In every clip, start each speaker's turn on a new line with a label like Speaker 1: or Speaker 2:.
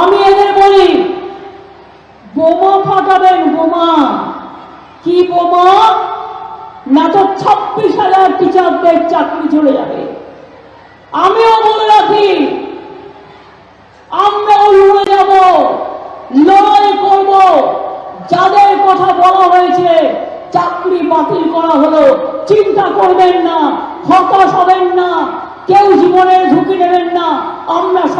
Speaker 1: আমি এদের বলি, বোমা ফাটাবেন বোমা। কি বোমা? না তো ছাব্বিশ হাজার টিচারদের চাকরি চলে যাবে। আমিও বলে রাখি, আমরাও লড়ে যাব, লড়াই করব। যাদের কথা বলা হয়েছে, চাকরি বাতিল করা হলো, চিন্তা করবেন না, হতাশ হবেন না। কেউ জীবনের ঝুঁকি নেবেন না আমরা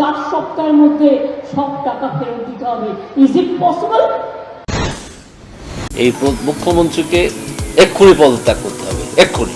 Speaker 1: চার সপ্তাহের মধ্যে সব টাকা ফেরত দিতে হবে। ইজ ইট পসিবল
Speaker 2: এই মুখ্যমন্ত্রীকে এক্ষুনি পদত্যাগ করতে হবে, এক্ষুনি।